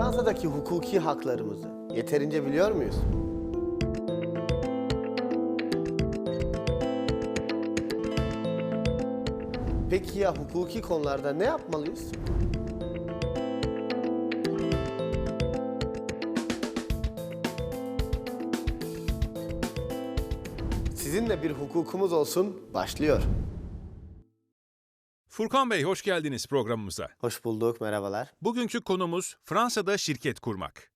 Fransa'daki hukuki haklarımızı yeterince biliyor muyuz? Peki ya hukuki konularda ne yapmalıyız? Sizinle bir hukukumuz olsun başlıyor. Furkan Bey hoş geldiniz programımıza. Hoş bulduk, merhabalar. Bugünkü konumuz Fransa'da şirket kurmak.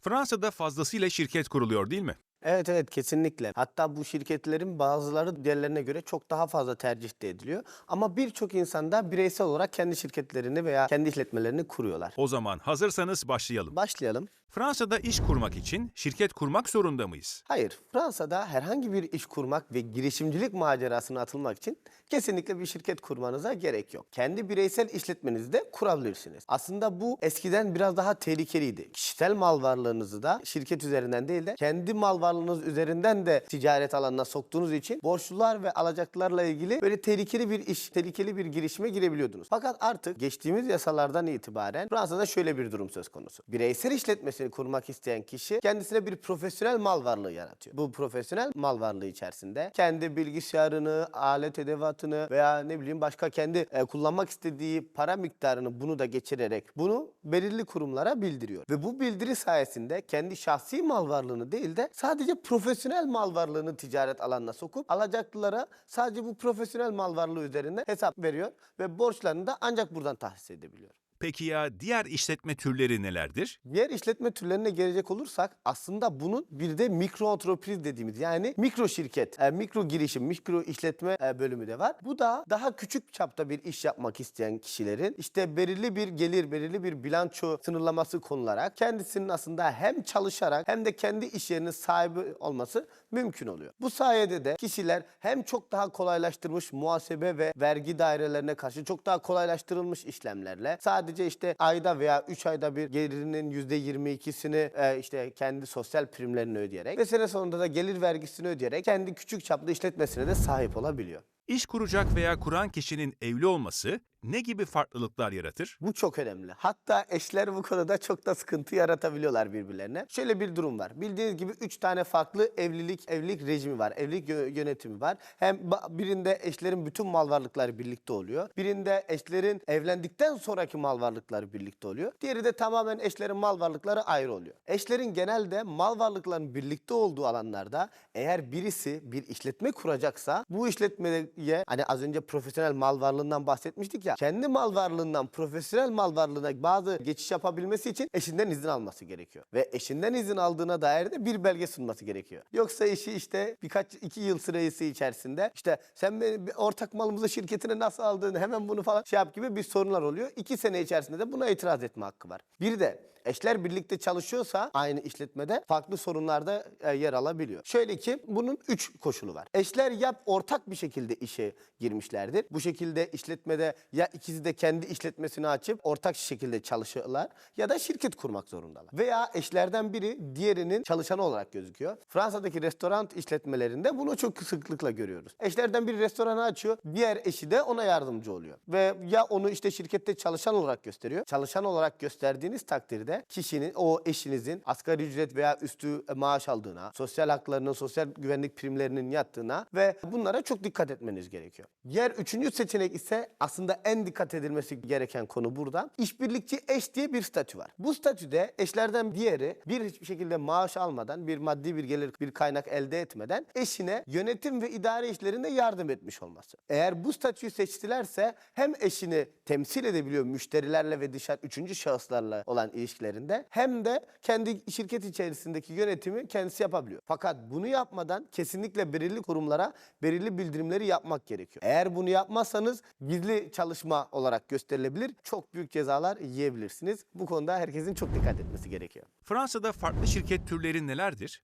Fransa'da fazlasıyla şirket kuruluyor değil mi? Evet evet kesinlikle. Hatta bu şirketlerin bazıları diğerlerine göre çok daha fazla tercih de ediliyor. Ama birçok insan da bireysel olarak kendi şirketlerini veya kendi işletmelerini kuruyorlar. O zaman hazırsanız başlayalım. Başlayalım. Fransa'da iş kurmak için şirket kurmak zorunda mıyız? Hayır, Fransa'da herhangi bir iş kurmak ve girişimcilik macerasına atılmak için kesinlikle bir şirket kurmanıza gerek yok. Kendi bireysel işletmenizi de kurabilirsiniz. Aslında bu eskiden biraz daha tehlikeliydi. Kişisel mal varlığınızı da şirket üzerinden değil de kendi mal varlığınız üzerinden de ticaret alanına soktuğunuz için borçlular ve alacaklılarla ilgili böyle tehlikeli bir iş, tehlikeli bir girişime girebiliyordunuz. Fakat artık geçtiğimiz yasalardan itibaren Fransa'da şöyle bir durum söz konusu. Bireysel işletmesini kurmak isteyen kişi kendisine bir profesyonel mal varlığı yaratıyor. Bu profesyonel mal varlığı içerisinde kendi bilgisayarını, alet edevatını veya ne bileyim başka kendi e, kullanmak istediği para miktarını bunu da geçirerek bunu belirli kurumlara bildiriyor. Ve bu bildiri sayesinde kendi şahsi mal varlığını değil de sadece profesyonel mal varlığını ticaret alanına sokup alacaklılara sadece bu profesyonel mal varlığı üzerinde hesap veriyor ve borçlarını da ancak buradan tahsis edebiliyor. Peki ya diğer işletme türleri nelerdir? Diğer işletme türlerine gelecek olursak aslında bunun bir de mikro antropriz dediğimiz yani mikro şirket, e, mikro girişim, mikro işletme e, bölümü de var. Bu da daha küçük çapta bir iş yapmak isteyen kişilerin işte belirli bir gelir, belirli bir bilanço sınırlaması konularak kendisinin aslında hem çalışarak hem de kendi iş yerinin sahibi olması mümkün oluyor. Bu sayede de kişiler hem çok daha kolaylaştırmış muhasebe ve vergi dairelerine karşı çok daha kolaylaştırılmış işlemlerle sadece işte ayda veya 3 ayda bir gelirinin %22'sini e, işte kendi sosyal primlerini ödeyerek ve sene sonunda da gelir vergisini ödeyerek kendi küçük çaplı işletmesine de sahip olabiliyor. İş kuracak veya kuran kişinin evli olması ne gibi farklılıklar yaratır? Bu çok önemli. Hatta eşler bu konuda çok da sıkıntı yaratabiliyorlar birbirlerine. Şöyle bir durum var. Bildiğiniz gibi 3 tane farklı evlilik evlilik rejimi var. Evlilik yö- yönetimi var. Hem birinde eşlerin bütün mal varlıkları birlikte oluyor. Birinde eşlerin evlendikten sonraki mal varlıkları birlikte oluyor. Diğeri de tamamen eşlerin mal varlıkları ayrı oluyor. Eşlerin genelde mal varlıklarının birlikte olduğu alanlarda eğer birisi bir işletme kuracaksa bu işletmeye hani az önce profesyonel mal varlığından bahsetmiştik ya kendi mal varlığından profesyonel mal varlığına bazı geçiş yapabilmesi için eşinden izin alması gerekiyor. Ve eşinden izin aldığına dair de bir belge sunması gerekiyor. Yoksa eşi işte birkaç iki yıl süresi içerisinde işte sen benim bir ortak malımızı şirketine nasıl aldın hemen bunu falan şey yap gibi bir sorunlar oluyor. İki sene içerisinde de buna itiraz etme hakkı var. Bir de eşler birlikte çalışıyorsa aynı işletmede farklı sorunlarda e, yer alabiliyor. Şöyle ki bunun üç koşulu var. Eşler ya ortak bir şekilde işe girmişlerdir. Bu şekilde işletmede ya ikisi de kendi işletmesini açıp ortak şekilde çalışıyorlar ya da şirket kurmak zorundalar. Veya eşlerden biri diğerinin çalışanı olarak gözüküyor. Fransa'daki restoran işletmelerinde bunu çok sıklıkla görüyoruz. Eşlerden biri restoranı açıyor, diğer eşi de ona yardımcı oluyor. Ve ya onu işte şirkette çalışan olarak gösteriyor. Çalışan olarak gösterdiğiniz takdirde kişinin, o eşinizin asgari ücret veya üstü maaş aldığına, sosyal haklarının, sosyal güvenlik primlerinin yattığına ve bunlara çok dikkat etmeniz gerekiyor. Diğer üçüncü seçenek ise aslında en dikkat edilmesi gereken konu burada. İşbirlikçi eş diye bir statü var. Bu statüde eşlerden diğeri bir şekilde maaş almadan, bir maddi bir gelir, bir kaynak elde etmeden eşine yönetim ve idare işlerinde yardım etmiş olması. Eğer bu statüyü seçtilerse hem eşini temsil edebiliyor müşterilerle ve dışarı üçüncü şahıslarla olan ilişkilerinde hem de kendi şirket içerisindeki yönetimi kendisi yapabiliyor. Fakat bunu yapmadan kesinlikle belirli kurumlara belirli bildirimleri yapmak gerekiyor. Eğer bunu yapmazsanız gizli çalışma olarak gösterilebilir. Çok büyük cezalar yiyebilirsiniz. Bu konuda herkesin çok dikkat etmesi gerekiyor. Fransa'da farklı şirket türleri nelerdir?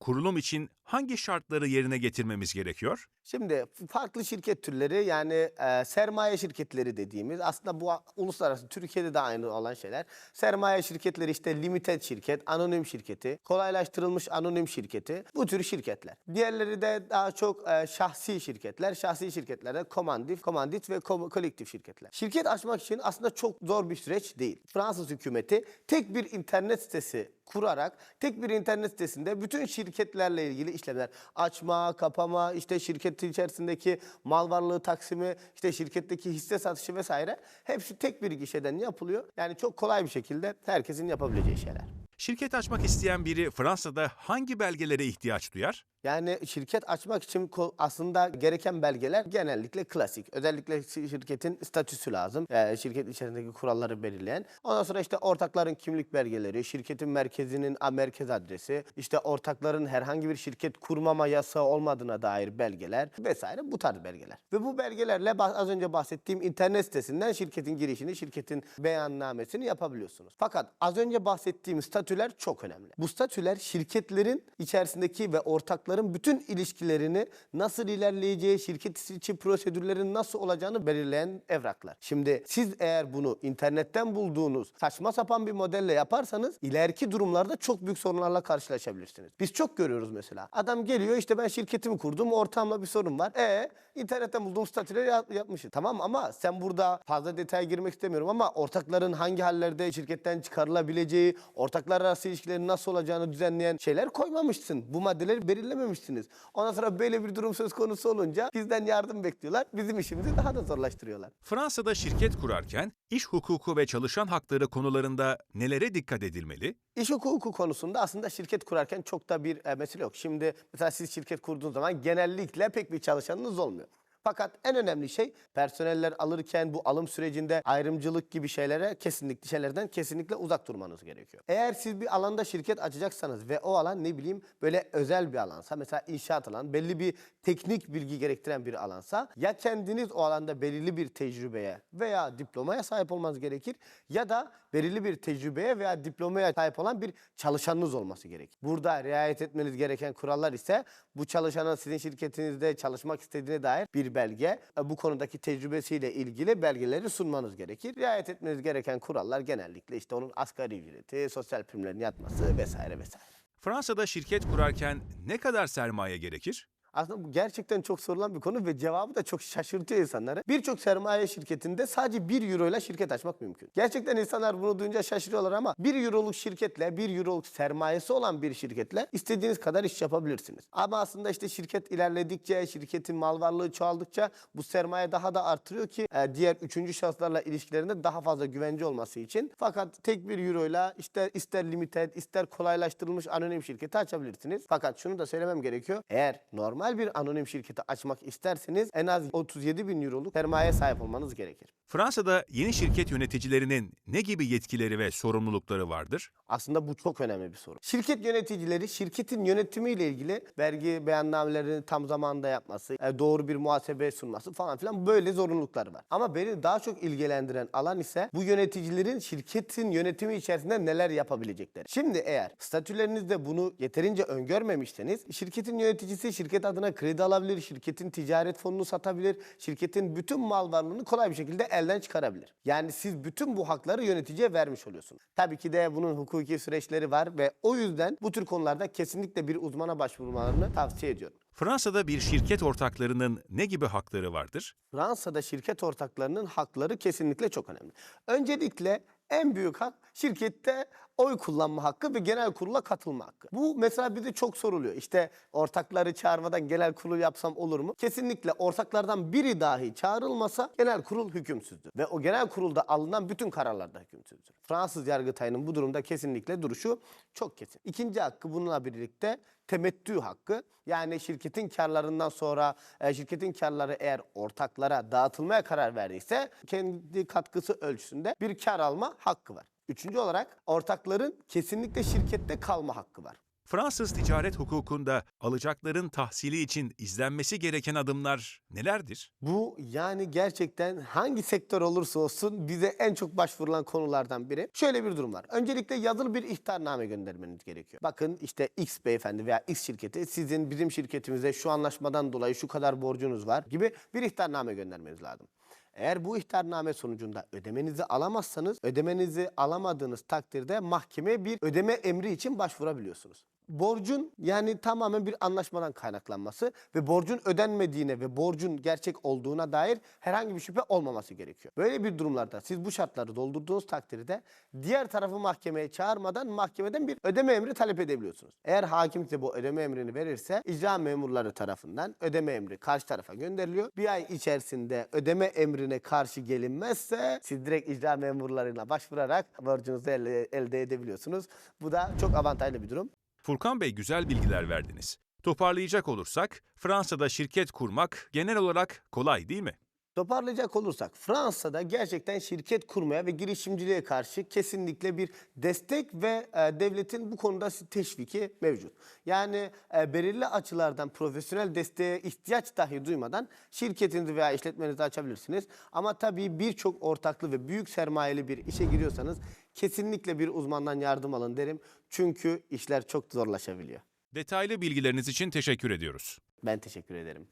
Kurulum için hangi şartları yerine getirmemiz gerekiyor? Şimdi farklı şirket türleri yani e, sermaye şirketleri dediğimiz aslında bu uluslararası Türkiye'de de aynı olan şeyler. Sermaye şirketleri işte limited şirket, anonim şirketi, kolaylaştırılmış anonim şirketi bu tür şirketler. Diğerleri de daha çok e, şahsi şirketler. Şahsi şirketlerde komandif, komandit ve ko- kolektif şirketler. Şirket açmak için aslında çok zor bir süreç değil. Fransız hükümeti tek bir internet sitesi kurarak tek bir internet sitesinde bütün şirketlerle ilgili işlemler açma, kapama, işte şirketin içerisindeki mal varlığı taksimi, işte şirketteki hisse satışı vesaire hepsi tek bir gişeden yapılıyor. Yani çok kolay bir şekilde herkesin yapabileceği şeyler. Şirket açmak isteyen biri Fransa'da hangi belgelere ihtiyaç duyar? Yani şirket açmak için aslında gereken belgeler genellikle klasik. Özellikle şi- şirketin statüsü lazım. Yani şirket içerisindeki kuralları belirleyen. Ondan sonra işte ortakların kimlik belgeleri, şirketin merkezinin merkez adresi, işte ortakların herhangi bir şirket kurmama yasağı olmadığına dair belgeler vesaire bu tarz belgeler. Ve bu belgelerle az önce bahsettiğim internet sitesinden şirketin girişini, şirketin beyannamesini yapabiliyorsunuz. Fakat az önce bahsettiğim statüler çok önemli. Bu statüler şirketlerin içerisindeki ve ortakların bütün ilişkilerini nasıl ilerleyeceği, şirket içi prosedürlerin nasıl olacağını belirleyen evraklar. Şimdi siz eğer bunu internetten bulduğunuz saçma sapan bir modelle yaparsanız ileriki durumlarda çok büyük sorunlarla karşılaşabilirsiniz. Biz çok görüyoruz mesela. Adam geliyor işte ben şirketimi kurdum, ortamla bir sorun var. E internetten bulduğum statüleri yap- yapmışım. Tamam ama sen burada fazla detaya girmek istemiyorum ama ortakların hangi hallerde şirketten çıkarılabileceği, ortaklar arası ilişkilerin nasıl olacağını düzenleyen şeyler koymamışsın. Bu maddeleri belirlememişsiniz. Ondan sonra böyle bir durum söz konusu olunca bizden yardım bekliyorlar. Bizim işimizi daha da zorlaştırıyorlar. Fransa'da şirket kurarken iş hukuku ve çalışan hakları konularında nelere dikkat edilmeli? İş hukuku konusunda aslında şirket kurarken çok da bir e, mesele yok. Şimdi mesela siz şirket kurduğunuz zaman genellikle pek bir çalışanınız olmuyor. Fakat en önemli şey personeller alırken bu alım sürecinde ayrımcılık gibi şeylere kesinlikle şeylerden kesinlikle uzak durmanız gerekiyor. Eğer siz bir alanda şirket açacaksanız ve o alan ne bileyim böyle özel bir alansa mesela inşaat alan belli bir teknik bilgi gerektiren bir alansa ya kendiniz o alanda belirli bir tecrübeye veya diplomaya sahip olmanız gerekir ya da belirli bir tecrübeye veya diplomaya sahip olan bir çalışanınız olması gerekir. Burada riayet etmeniz gereken kurallar ise bu çalışanın sizin şirketinizde çalışmak istediğine dair bir belge, e, bu konudaki tecrübesiyle ilgili belgeleri sunmanız gerekir. Riayet etmeniz gereken kurallar genellikle işte onun asgari ücreti, sosyal primlerin yatması vesaire vesaire. Fransa'da şirket kurarken ne kadar sermaye gerekir? Aslında bu gerçekten çok sorulan bir konu ve cevabı da çok şaşırtıyor insanları. Birçok sermaye şirketinde sadece 1 euro ile şirket açmak mümkün. Gerçekten insanlar bunu duyunca şaşırıyorlar ama 1 euroluk şirketle, 1 euroluk sermayesi olan bir şirketle istediğiniz kadar iş yapabilirsiniz. Ama aslında işte şirket ilerledikçe, şirketin mal varlığı çoğaldıkça bu sermaye daha da artırıyor ki e, diğer üçüncü şahıslarla ilişkilerinde daha fazla güvence olması için. Fakat tek bir euro ile işte ister limited, ister kolaylaştırılmış anonim şirketi açabilirsiniz. Fakat şunu da söylemem gerekiyor. Eğer normal bir anonim şirketi açmak isterseniz en az 37 bin euroluk sermaye sahip olmanız gerekir. Fransa'da yeni şirket yöneticilerinin ne gibi yetkileri ve sorumlulukları vardır? Aslında bu çok önemli bir soru. Şirket yöneticileri şirketin yönetimiyle ilgili vergi beyannamelerini tam zamanında yapması, e, doğru bir muhasebe sunması falan filan böyle zorunlulukları var. Ama beni daha çok ilgilendiren alan ise bu yöneticilerin şirketin yönetimi içerisinde neler yapabilecekleri. Şimdi eğer statülerinizde bunu yeterince öngörmemişseniz şirketin yöneticisi şirket adına kredi alabilir, şirketin ticaret fonunu satabilir, şirketin bütün mal varlığını kolay bir şekilde elden çıkarabilir. Yani siz bütün bu hakları yöneticiye vermiş oluyorsunuz. Tabii ki de bunun hukuki süreçleri var ve o yüzden bu tür konularda kesinlikle bir uzmana başvurmalarını tavsiye ediyorum. Fransa'da bir şirket ortaklarının ne gibi hakları vardır? Fransa'da şirket ortaklarının hakları kesinlikle çok önemli. Öncelikle en büyük hak şirkette oy kullanma hakkı ve genel kurula katılma hakkı. Bu mesela bize çok soruluyor. İşte ortakları çağırmadan genel kurul yapsam olur mu? Kesinlikle ortaklardan biri dahi çağrılmasa genel kurul hükümsüzdür. Ve o genel kurulda alınan bütün kararlar da hükümsüzdür. Fransız Yargıtay'ın bu durumda kesinlikle duruşu çok kesin. İkinci hakkı bununla birlikte temettü hakkı. Yani şirketin karlarından sonra e, şirketin karları eğer ortaklara dağıtılmaya karar verdiyse kendi katkısı ölçüsünde bir kar alma hakkı var. Üçüncü olarak ortakların kesinlikle şirkette kalma hakkı var. Fransız ticaret hukukunda alacakların tahsili için izlenmesi gereken adımlar nelerdir? Bu yani gerçekten hangi sektör olursa olsun bize en çok başvurulan konulardan biri. Şöyle bir durum var. Öncelikle yazılı bir ihtarname göndermeniz gerekiyor. Bakın işte X beyefendi veya X şirketi sizin bizim şirketimize şu anlaşmadan dolayı şu kadar borcunuz var gibi bir ihtarname göndermeniz lazım. Eğer bu ihtarname sonucunda ödemenizi alamazsanız ödemenizi alamadığınız takdirde mahkemeye bir ödeme emri için başvurabiliyorsunuz. Borcun yani tamamen bir anlaşmadan kaynaklanması ve borcun ödenmediğine ve borcun gerçek olduğuna dair herhangi bir şüphe olmaması gerekiyor. Böyle bir durumlarda siz bu şartları doldurduğunuz takdirde diğer tarafı mahkemeye çağırmadan mahkemeden bir ödeme emri talep edebiliyorsunuz. Eğer hakim size bu ödeme emrini verirse icra memurları tarafından ödeme emri karşı tarafa gönderiliyor. Bir ay içerisinde ödeme emrine karşı gelinmezse siz direkt icra memurlarına başvurarak borcunuzu elde, elde edebiliyorsunuz. Bu da çok avantajlı bir durum. Furkan Bey güzel bilgiler verdiniz. Toparlayacak olursak Fransa'da şirket kurmak genel olarak kolay değil mi? Toparlayacak olursak Fransa'da gerçekten şirket kurmaya ve girişimciliğe karşı kesinlikle bir destek ve e, devletin bu konuda teşviki mevcut. Yani e, belirli açılardan profesyonel desteğe ihtiyaç dahi duymadan şirketinizi veya işletmenizi açabilirsiniz. Ama tabii birçok ortaklı ve büyük sermayeli bir işe giriyorsanız kesinlikle bir uzmandan yardım alın derim. Çünkü işler çok zorlaşabiliyor. Detaylı bilgileriniz için teşekkür ediyoruz. Ben teşekkür ederim.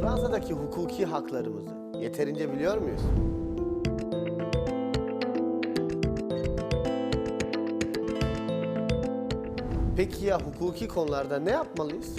Fransa'daki hukuki haklarımızı yeterince biliyor muyuz? Peki ya hukuki konularda ne yapmalıyız?